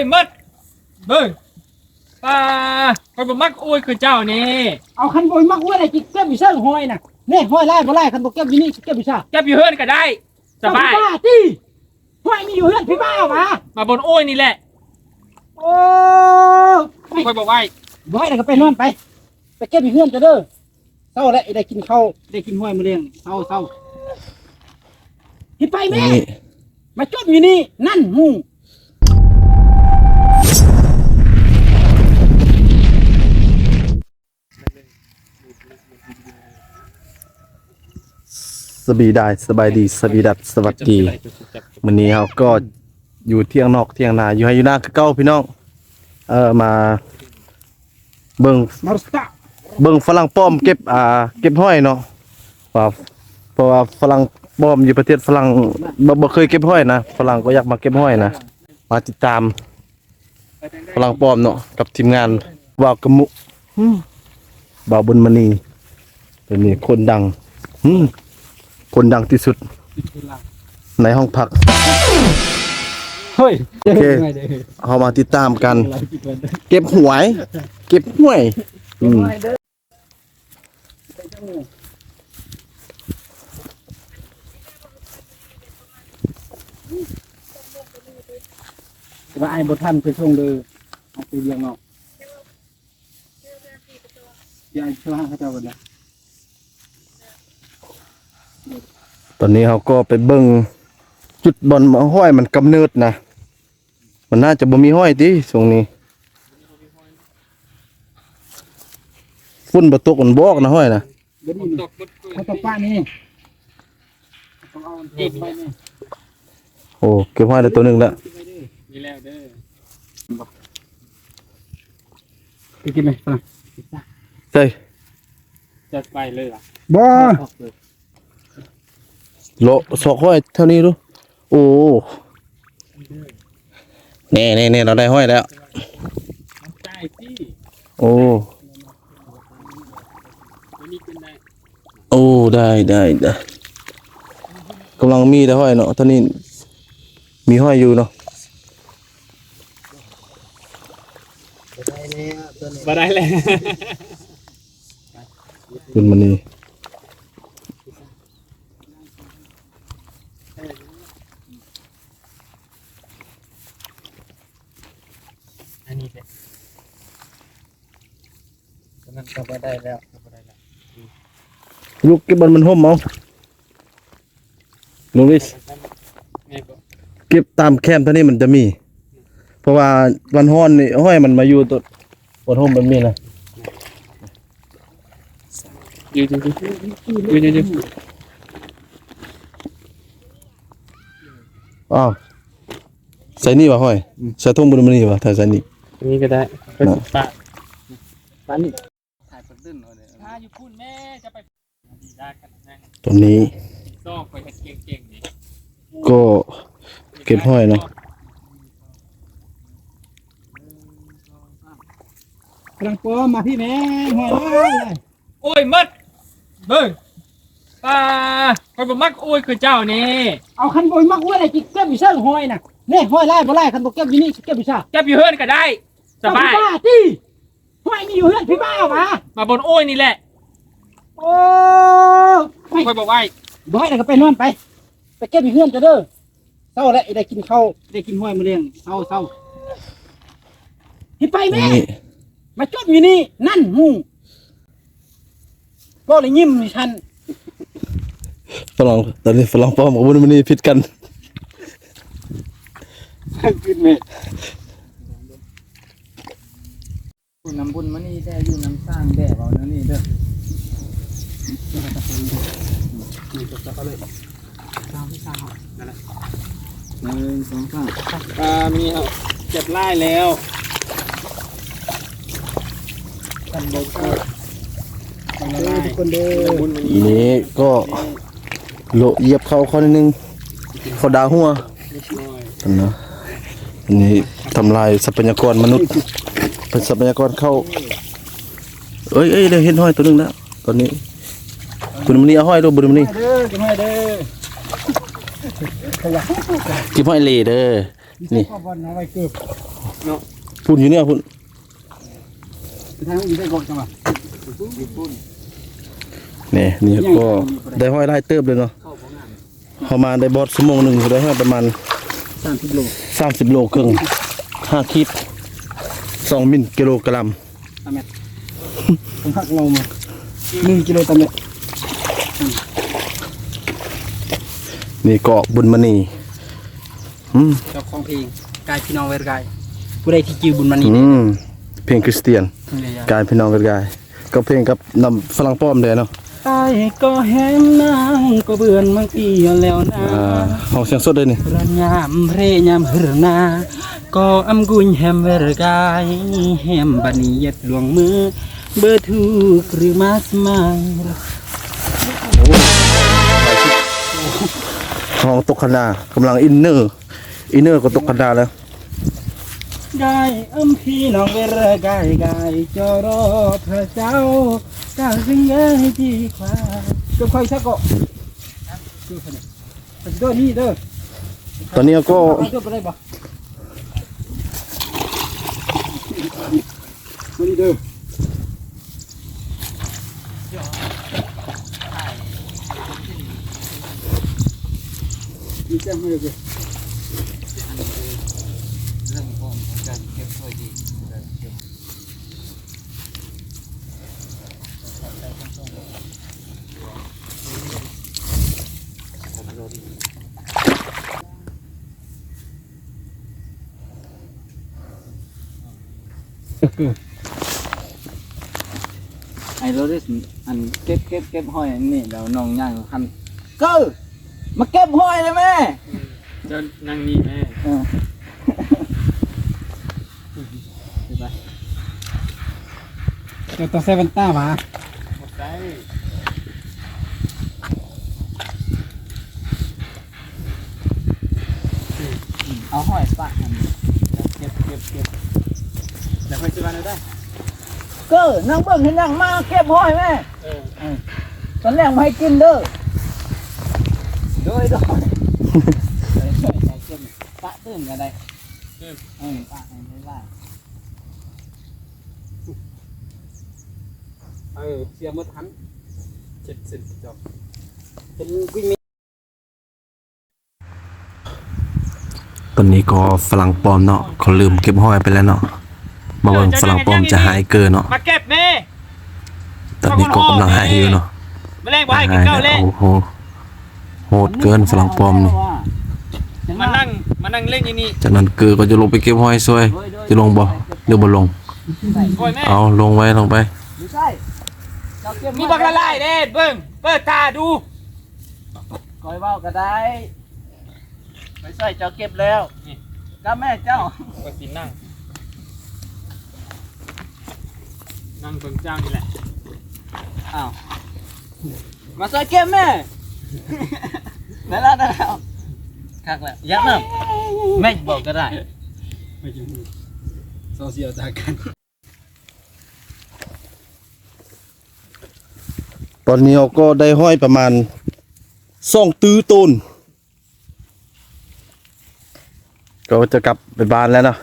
ยหมดเบิ่งปลาคอยบ่มักโอ้ยคือเจ้านี่เอาคันบอยมักว่าอะไรจิเก็บอยู่เชิงห้อยน่ะเนี่ยห้อยไล่บ่ไล่คันบ่เก็บอยู่นี่เก็บอยู่ซ่าเก็บอยู่เฮือนก็ได้สบายบ้าติห้อยมีอยู่เฮือนพี่บ้ามามาบนโอ้ยนี่แหละโอ้คอยบอกไว้บ่ให้แล้วก็ไปนอนไป ไปเก็บอยู่เฮือนจะเด้อเศร้าแล้วได้กินข้าวได้กินห้อยมื้อเลี้ยงเศร้าเศร้าที่ไปแม่นี่มาจบอยู่นี่นั่นหมู่ บีได้สบายดีสบีดัดสวัสดีวันนี้เราก็อยู่เที่ยงนอกเที่ยงนาอยู่ให้อยู่หน้าคือเก้าพี่น้องเออมา เบิ่งเบิ่งฝรั่งป้อมเก็บอ่า เก็บห้อยเนาะว่าเพราะว่าฝรั่งป้อมอยู่ประเทศฝรั่งบ่บ่เคยเก็บห้อยนะฝรั่งก็อยากมาเก็บห้อยนะมาติดตามฝรั่งป้อมเนาะกับทีมงานว่าวกมุบ่าวบุญมณีเป็นนี่คนดังอืม คนดังที่สุด ในห้องพัก เฮ้ยโอเค เอามาติดตามกัน เก็บหวย เก็บหวยอืมว่าไอ้บ่ทันไปส่งเลยเอาไปเลี้ยงเนาะยายช่วยให้เขาเจ้ากันนะ ตอนนี้เขาก็ไปเบิ่งจุดบอลห้อยมันกำเนิดนะมันน่าจะบ่มีห้อยติตรงนี้ฝุ่นบ่ตกมันบอกนะห้อยนะเดี๋ยวนี้ตกเขาต้องป้านี่ต้องเอาเก็บไปนี่โอ้เก็บห้อยได้ตัวหนึงแล้วนี่แล้วเด้อไปกินไหมฝรั่งใช่จะไปเลยอะบ่ โลสอกห้อยเท่านี้ดูโอ้แน่แน่แน่เราได้ห้อยแล้วใช่ที่โอ้วันนี้เป็นได้โอ้ได้ได้ได้กำลังมีแต่ห้อยเนาะตอนนี้มีห้อยอยู่เนาะมาได้แล้วเป็นมันนี่อันนี้เลยนั่นก็มาได้แล้วก็ได้แล้ว ลูกเก็บบอลมันห่มเอาลูกนิสไงก็เก็บตามแคมป์เท่านี้มันจะมี เพราะว่าวันฮ้อนนี่ห้อยมันมาอยู่ตัวบนห่มมันมีนะยืนยืนยืนยืนยืนอ้าวใส่นี่วะห้อยใส่ทุ่งบนมันนี่วะถ้าใส่นี่นี่ก็ได้ก็สิปะป้านี่ถ่ายคนตื้นเอาเลยถ้าอยู่คุณแม่จะไปดีได้กันนั่ง ตัวนี้ซอกไปเฮ็ดเก่งๆนี่ก็เก็บห้อยเนาะฝรั่งปอมาพี่แม่ห้อยเลยโอ้ยหมดเบิ่งปลาคอยบ่มักโอ้ยคือเจ้านี่เอาคันบอยมักว่าอะไรจิเก็บอยู่เชิงห้อยน่ะเนี่ยห้อยไล่บ่ไล่คันบ่เก็บอยู่นี่เก็บอยู่ซ่าเก็บอยู่เฮือนก็ได้สบายบ้าติห้อยมีอยู่เฮือนพี่บ้ามามาบนโอ้ยนี่แหละ โอ้คอยบอกไว้บ่ให้แล้วก็ไปนอนไป ไปเก็บอยู่เฮือนจะเด้อเศร้าแล้วได้กินข้าวได้กินห้อยมื้อเลี้ยงเศร้าเศร้าที่ไปแม่ นี่มาจบอยู่นี่ นั่นหมู่ก็เลยยิ้มให้ฉันฝรั่งตอนนี้ฝรั่งป้อมกับบนมันนี่ผิดกัน ขึ้นแม่น้ำบุญมานี่ได้อยู่น้ำสร้างแด่เอานั่นนี่เด้อ นี่จะเอาเลยสามสามนั่นแหละหนึ่งสองสามปลามีเอาเจ็บไล่แล้วท่านเด้อเด้อทุกคนเด้อบุญมันนี่ก็โลเหยียบเขาเขานิดนึงเขาดาหัวนิดหน่อยอันนะอันนี้ทำลายทรัพยากรมนุษย์ เป็นทรัพยากรเข้า เอ้ยเอ้ยได้เห็นห้อยตัวหนึงแล้วตอนนี้ บุญมันนี่เอาห้อยดูบุญมันนี่เด้อกินให้เด้อขยันกิบห้อยเลเด้อนี่พ่อบอลเอาไว้เก็บพุ่นอยู่เนี่ยพุ่นทางนี้ได้ก่อนจังหวะนี่นี่ก็ได้ห้อยได้เติบเลยเนาะเข้ามาได้บอสชั่วโมงหนึ่งได้ห้อยประมาณสามสิบโลสามสิบโลครึ่งห้าคิดสองมิลกิโลกรัมตามเม็ดผมหักเรามาหนึ่งกิโลตามเม็ด นี่เกาะบุญมณีอืมเจ้าของเพลงกายพี่น้องเวรกายผู้ใดที่จิวบุญมันนี่อืมเพลงคริสเตียนเนี่ยกายพี่น้องกันกายก็เพลงกับนำฝรั่งป้อมเลยเนาะไอ้ก็แหมนางก็เบื่อนมังปีแล้วนะอ่าห้องเสียงสดเลยนี่ระยามเพรยามหรนาก็อำกุญแฮมเวรกายแฮมบัดนี้เย็ดหลวงมือเบอร์ถูกหรือมาสมาย ห้องตกคณากำลังอินเนอร์ อินเนอร์ก็ตกคณาแล้วกายอำพี่น้องเวรกายกายจอรอพระเจ้ากายสิ่งใดที่ควาก็ค่อยชักเกาะคือขนาดเด้อนี่เด้อตอนนี้ก็เอาเด้อไปได้บ่มานี่เด้อ มีแจ้งให้เลยเรื่องของการเก็บถ้วยดีการเก็บไอ้รดิสอันเก็บเก็บเก็บห้อยอันนี่เดี๋ยวน้องย่างคันเก็ มาเก็บห้อยเลยแม่เจะนั่งนี่แม่เออเดี๋ยวต้องใส่แว่นตามาหมดได้เอาห้อยปะอันนี้เก็บเก็บเก็บเดี๋ยวไปซื้อมาได้ เก็นั่งเบิ่งให้นั่งมาเก็บห้อยแม่เออ ตอนแรกไม่ให้กินเด้อ โดยโดยเฮ้ยเฮ้ยใจเก็บปะตื่นกันได้เออปะให้ได้ว่าเออเสียหมดทันเจ็ดสิบจบเป็นวิ่งมีตอนนี้ก็ฝรั่งปลอมเนาะเขาลืมเก็บห้อยไปแล้วเนาะมาเบิ่งฝรั่งปลอมจะหายเกินเนาะมาเก็บแม่ตอนนี้ก็กำลังหายอยู่เนาะแมลงบ่ให้กินข้าวเล่นโอ้โห โหดเกินฝรั่งปลอมนี่มานั่งมานั่งเล่นอย่างนี้จากนั้นเกือก็จะลงไปเก็บห้อยซวยจะลงบ่หรือบ่ลงโอ้ยแม่เอาลงไว้ลงไปไม่ใช่เจ้าเก็บมีบักละลายเด้เบิ้งเปิดตาดูคอยเว้าก็ได้ไม่ใช่เจ้าเก็บแล้วก็แม่เจ้าก็สินั่งนั่งเบิ่งเจ้านี่แหละอ้าวมาใส่เกมแม่ นั่นแล้วนั่นแล้วคักแล้วยักษ์น้ำแม่บอกก็ได้ไม่ใช่โซเชียลจากกันตอนนี้เราก็ได้ห้อยประมาณสองตื้อต้นก็จะกลับไปบ้านแล้วเนาะ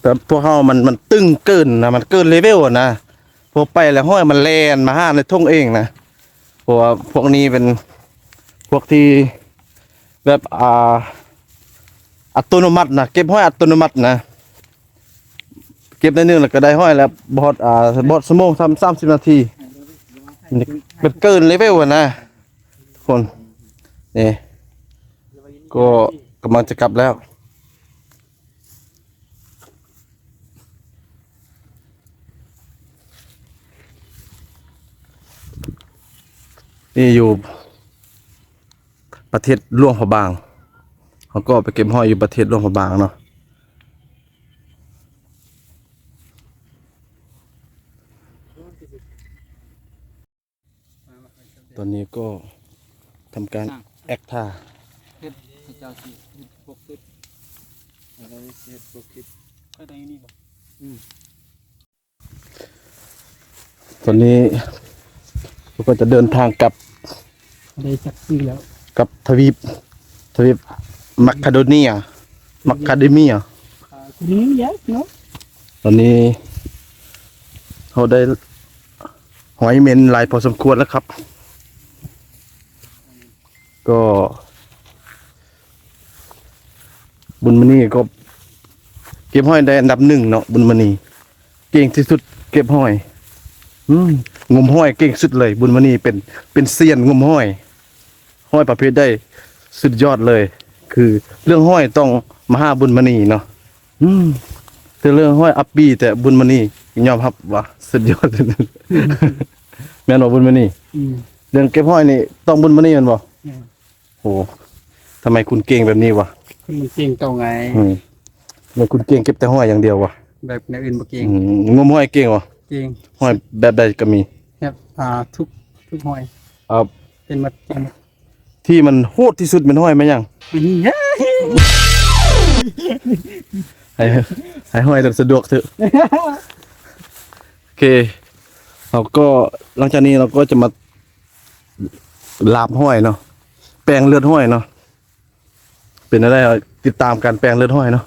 แต่พวกเขามันมันตึงเกินนะมันเกินเลเวลอะนะพวกไปแล้วห้อยมันแลนมาห้าในทุ่งเองนะเพราะว่าพวกนี้เป็น พวกที่แบบอ่าอัตโนมัตินะเก็บห้อยอัตโนมัตินะเก็บได้นึงแล้วก็ได้ห้อยแล้วบอดอ่าบอดสมองทำสามสิบนาทีมันแบบเกินเลเวลนะทุกคนนี่ก็กำลังจะกลับแล้วนี่อยู่ ประเทศหลวงพระบางเขาก็ไปเก็บห้อยอยู่ประเทศหลวงพระบางเนาะตอนนี้ก็ทำการแอคท่าให้เจ้าสิพวกขึ้นอะไรเฮ็ดบ่คิดค่อยได้นี่บ่ตอนนี้เราก็จะเดินทางกลับได้จักซื้อแล้ว กับทวีปทวีปมัคคาโดเนียมัคคาเดเมียคุนี่ยักเนาะตอนนี้เราได้หอยเมนหลายพอสมควรแล้วครับ ก็ บุญมณีก็ เก็บห้อยได้อันดับหนึ่งเนาะบุญมณีเก่งที่สุด เก็บห้อย อืมงมห้อยเก่งสุดเลย บุญมณีเป็นเป็นเซียนงมห้อย ห้อยประเภทได้สุดยอดเลย คือเรื่องห้อยต้องมหาบุญมณีเนาะอืมแต่เรื่องห้อยอัปปีแต่บุญมณียอมรับว่าสุดยอดแม่นบ่บุญมณีอืมเรื่องเก็บห้อยนี่ต้องบุญมณีแมันบ่อืมโอ้ทำไมคุณเก่งแบบนี้วะคุณมันเก่งต่อไงอืมทำไมคุณเก่งเก็บแต่ห้อยอย่างเดียววะแบบในอื่นบ่เก่งอืมงมห้อยเก่งวะเก่งห้อยแบบใดก็มีครับอ่าทุกทุกหอยเอาเป็นหมัดเก่งหมด ที่มันโหดที่สุดเป็นห้อยไหมยังนี่ฮะให้ให้ห้อยแต่สะดวกเถอะโอเค เราก็หลังจากนี้เราก็จะมาลาบห้อยเนาะแปลงเลือดห้อยเนาะเป็นอะไรเอาติดตามการแปลงเลือดห้อยเนาะ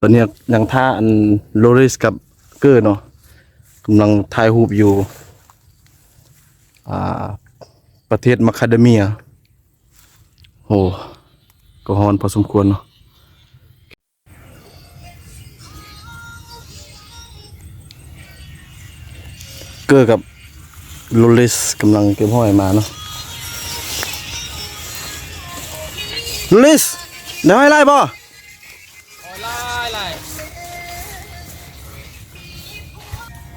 ตอนนี้ยังท่าอันโลริสกับเกอร์เนาะกำลังถ่ายรูปอยู่ อ่า ประเทศมาคาเดเมีย โอ้ก็ฮอนพอสมควรเนาะเกอร์กับโลลิสกำลังเก็บห้อยมาเนาะโลลิสเดี๋ยวให้ไล่บ่โอ้ยไล่ไล่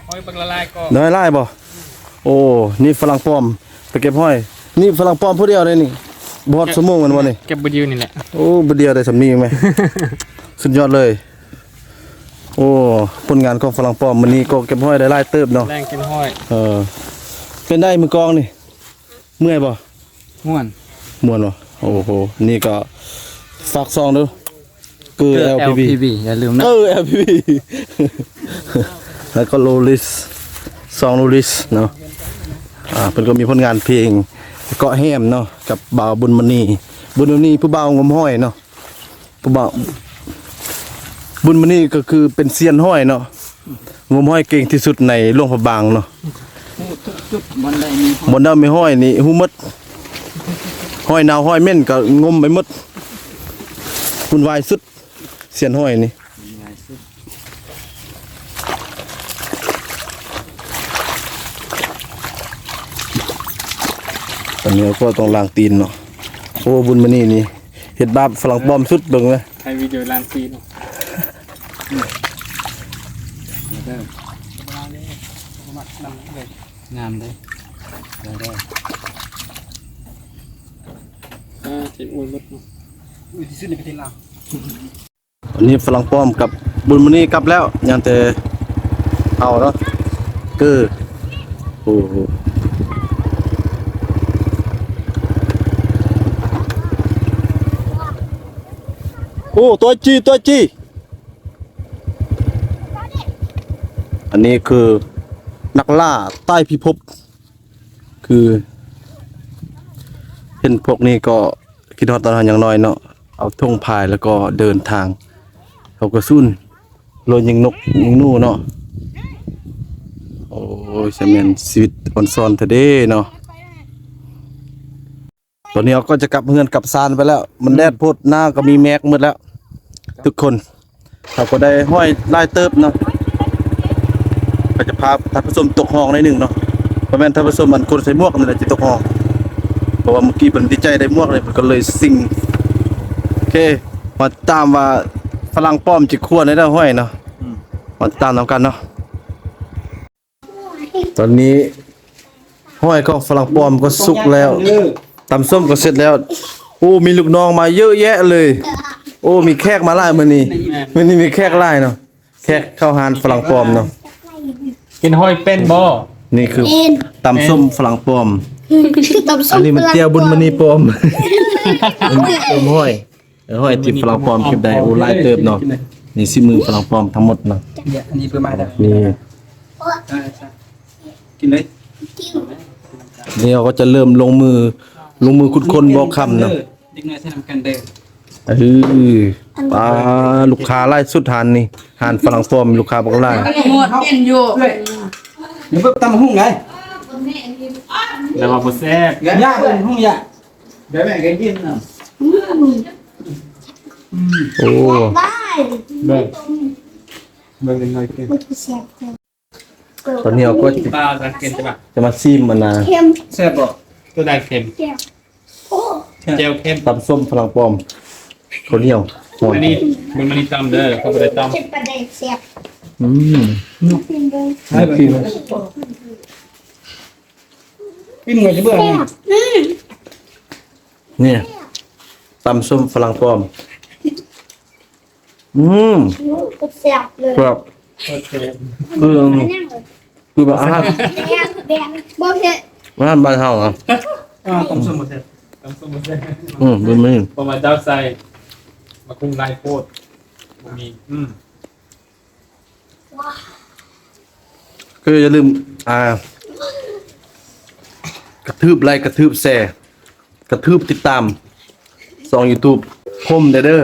โอ้ยบังละลายก็เดี๋ยวให้ไล่บ่โอ้นี่ฝรั่งปลอมไปเก็บห้อย นี่ฝรั่งปลอมผู้เดียวเลยนี่ บอดสมองมันวะนี่เก็บบุญยืนนี่แหละโอ้บดเดียวได้สำนีไหม สุดยอดเลย โอ้ผลงานของฝรั่งปลอมมันนี้ก็เก็บห้อยได้ไล่เติบเนาะแรงกินห้อยเออเป็นได้มือกองนี่ เมื่อยบ่ม่วนมวนวะโอ้โหนี่ก็ฝากซองดูคือ LPB อย่าลืมนะเออ LPB แล้วก็โลลิสซองโลลิสเนาะอ่าเป็นก็มีผลงานเพลงเกาะแฮมเนาะ กับบ่าวบุญมณีบุญมณีผู้บ่าวงมห้อยเนาะผู้บ่าวบุญมณีก็คือเป็นเซียนห้อยเนาะงมห้อยเก่งที่สุดในหลวงพระบางเนาะทุกจุดมันได้มีบนดาไม่ห้อยนี่หูหมดห้อยนาวห้อยเม่นก็งมไปมดคุณวายสุดเสียนห้อยนี่ ตอนนี้ก็ต้องล้างตีนเนาะโอ้บุญมานี่นี่เห็ดบาปฝรั่งปลอมสุดเบิ่งเลยไทยวิดีโอลานซีนงามเลยได้ได้อ่าที่อุ้ยมดเนาะอุ้ยที่สุดในประเทศลาวอันนี้ฝรั่งปลอมกับบุญมานี่กลับแล้วยังแต่เอาเนาะเกอโอ้ โอ้ตัวจีตัวจีอันนี้คือนักล่าใต้พิภพคือเห็นพวกนี้ก็คิดฮอดตอนนั้นอย่างน้อยเนาะเอาธงพายแล้วก็เดินทางเขาก็สุ่นโลนยิงนกยิงนู่เนาะโอ้ยเสมียนชีวิตออนซอนเทเด้เนาะ ตอนนี้เราก็จะกลับเฮือนกลับซานไปแล้ว มันแดดพดหน้าก็มีแม็กหมดแล้ว ทุกคนเขาก็ได้ห้อยลายเติบเนาะก็จะพาท่านผู้ชมตกห้องในหนึ่งเนาะเพราะแม่นท่านผู้ชมมันคนใส่หมวกนั่แหละจะตกห้องเพราะว่าเมื่อกี้เพิ่นดีใจได้หมวกเลยเพิ่นก็เลยซิงโอเคมาตามว่าฝรั่งป้อมจิขั้วในได้ห้อยเนาะมาตามนำกันเนาะตอนนี้ห้อยก็ฝรั่งป้อมก็สุกแล้ว ตำส้มก็เสร็จแล้ว โอ้ มีลูกน้องมาเยอะแยะเลย โอ้ มีแขกมาหลายมื้อนี้มื้อนี้มีแขกหลายเนาะ แขกเข้าหานฝรั่งป้อมเนาะ กินห้อยเป็นบ่นี่คือตำส้มฝรั่งป้อมตำส้อัมนนี้มันเตียวบุญมณีปลอมปลอมห้อยเออห้อยที่ฝรั่งปลอมเก็บได้โอ้หลายเติบเนาะ นี่สิมือฝรั่งปลอมทั้งหมดเนาะเนี่ยอันนี้เพื่อมาได้นี่ใช่ใช่กินเลยนี่เราก็จะเริ่มลงมือ ลงมือคุดคนบอกคำเนาะเด็กน้อยใช้นำกันเด้อเออปลาลูกค้าไล่สุดทานนี่หานฝรั่งฟอมลูกค้าบอกไล่หมดเปลี่ยนอยู่เดี๋ยวเพิ่งตำหุ้งไงแล้วมาบ่แซ่บย่าเป็นหุ้งย่าเดี๋ยวแม่ก็กินน่ะโอ้ได้เบิ่งเบิ่งหน่อยกินมันคือแซ่บเกินตอนนี้เราก็จะปลาจะกินใช่ป่ะจะมาซิมมันนะเค็มแซ่บบ่ ตัวใดเค็มแซ่บโอ้เจลเค็มตำส้มฝรั่งฟอมข้าวเหนียวหอมอันนี้มันมันนี่ตำเด้อเขาบ่ได้ตำเค็มประเด็นแซ่บอืมกินเลยน่ากินกินไงจะเบื่อไงอืมเนี่ยตำส้มฝรั่งฟอม อืมมันแซ่บเลยครับโอเคเอออันนั้นเลยคือแบบอาหารแดงแดงบ่เผ็ดอา หารบ้านเฮาอะอ่าต้มสมุนไพรตำส้มบ่แซ่บอืมเป็นมื้อเพราะว่าเจ้าใส่มาคุงลายโพดบ่มีอืมก็อย่าลืม อ่า กระทืบไลค์กระทืบแชร์กระทืบติดตามสอง YouTube คมเด้อเด้อ